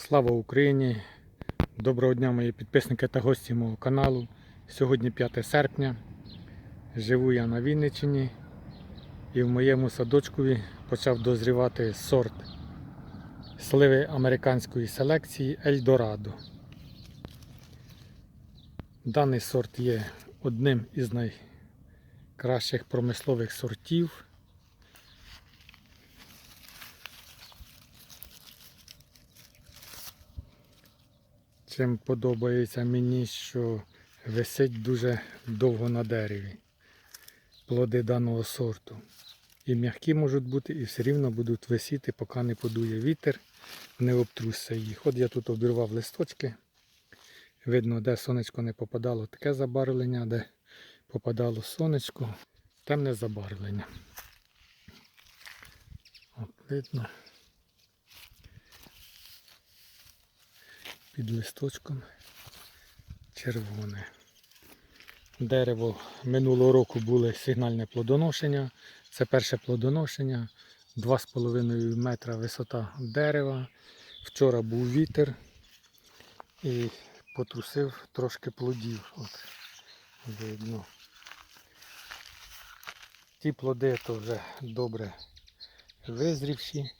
Слава Україні! Доброго дня мої підписники та гості мого каналу. Сьогодні 5 серпня. Живу я на Вінниччині і в моєму садочкові почав дозрівати сорт сливи американської селекції Ельдорадо. Даний сорт є одним із найкращих промислових сортів. Чим подобається мені, що висить дуже довго на дереві плоди даного сорту. І м'які можуть бути, і все рівно будуть висіти, поки не подує вітер, не обтрусся їх. От я тут обірвав листочки. Видно, де сонечко не попадало, таке забарвлення, де попадало сонечко, темне забарвлення. От видно. Під листочком червоне. Дерево минулого року було сигнальне плодоношення. Це перше плодоношення. 2,5 метра висота дерева. Вчора був вітер і потрусив трошки плодів. От, видно. Ті плоди то вже добре визрівші.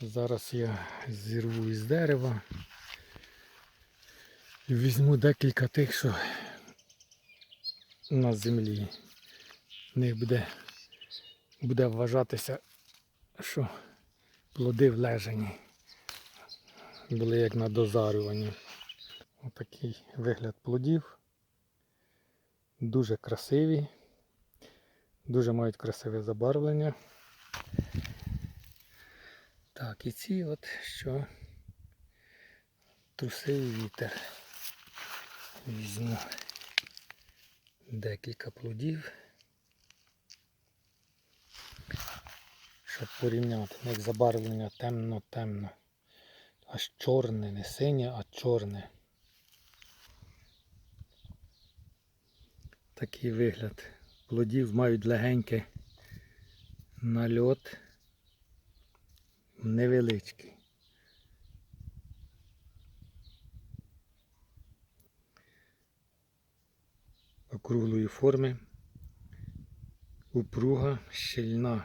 Зараз я зірву із дерева візьму декілька тих, що на землі. В них буде, буде вважатися, що плоди влежені. Були як на дозарюванні. Отакий вигляд плодів. Дуже красиві, дуже мають красиве забарвлення. Так, і ці от що трусив вітер. Візьму декілька плодів. Щоб порівняти, У них забарвлення темно-темно. Аж чорне, не синє, а чорне. Такий вигляд. Плодів мають легенький нальот невеличкий. Округлої форми, упруга, щільна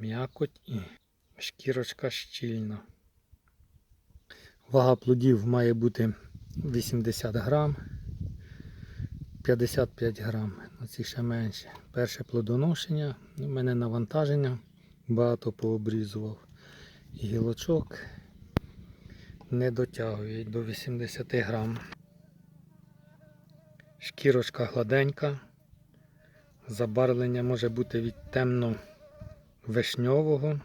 м'якоть і шкірочка щільна. Вага плодів має бути 80 грам, 55 грам, на ці ще менше. Перше плодоношення, у мене навантаження, багато пообрізував. Гілочок не дотягують до 80 грам. Шкірочка гладенька. Забарвлення може бути від темно-вишньового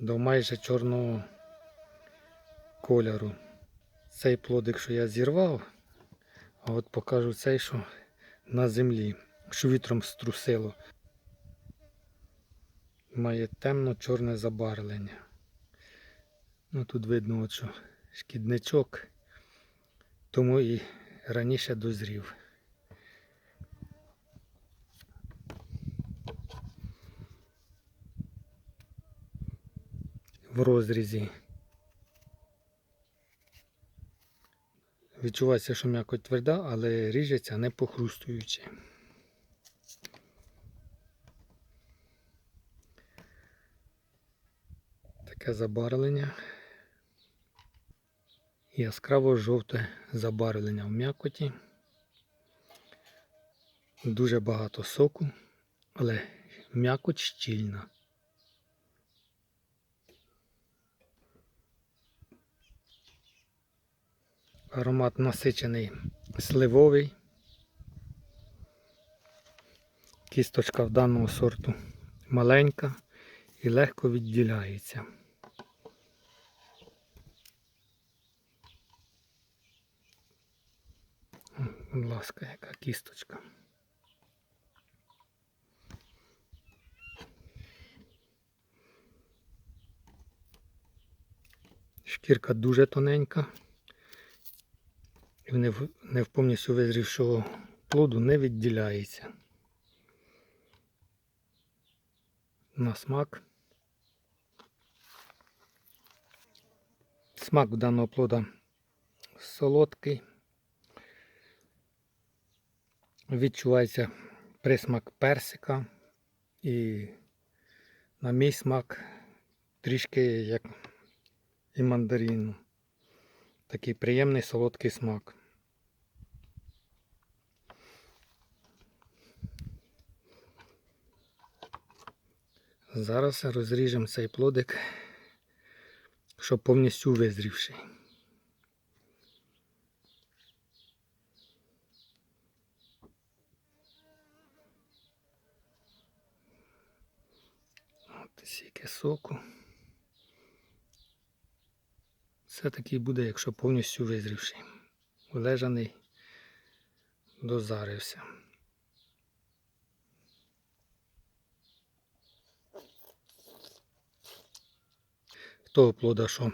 до майже чорного кольору. Цей плодик, що я зірвав, а от покажу цей, що на землі, що вітром струсило має темно-чорне забарвлення. Ну тут видно, от що шкідничок, тому і раніше дозрів. В розрізі. Відчувається, що м'якоть тверда, але ріжеться не похрустуючи. Таке забарвлення. Яскраво жовте забарвлення в м'якоті. Дуже багато соку, але м'якоть щільна. Аромат насичений сливовий. Кісточка в даного сорту маленька і легко відділяється. Будь ласка, яка кісточка. Шкірка дуже тоненька. І не, не в повністю визрівшого плоду не відділяється. На смак. Смак даного плода солодкий. Відчувається присмак персика і на мій смак трішки як і мандарину. Такий приємний солодкий смак. Зараз розріжемо цей плодик, щоб повністю визрівший. Стільки соку. Це такий буде, якщо повністю визрівший. Улежаний, дозарився. Того плода, що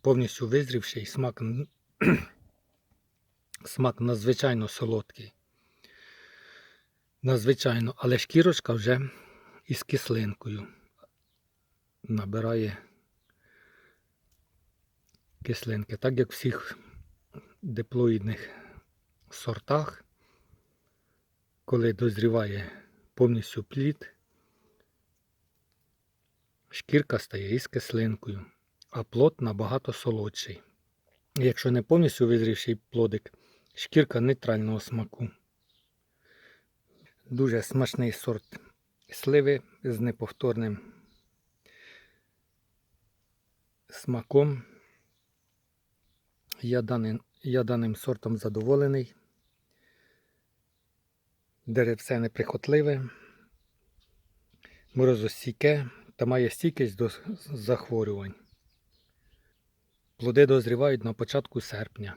повністю визрівший, смак, смак надзвичайно солодкий. Надзвичайно, але шкірочка вже із кислинкою набирає кислинки, так як в всіх диплоїдних сортах, коли дозріває повністю плід, шкірка стає із кислинкою, а плод набагато солодший. Якщо не повністю визрівший плодик, шкірка нейтрального смаку. Дуже смачний сорт сливи з неповторним смаком. Я даним, я даним сортом задоволений. Деревце неприхотливе, морозостійке та має стійкість до захворювань. Плоди дозрівають на початку серпня.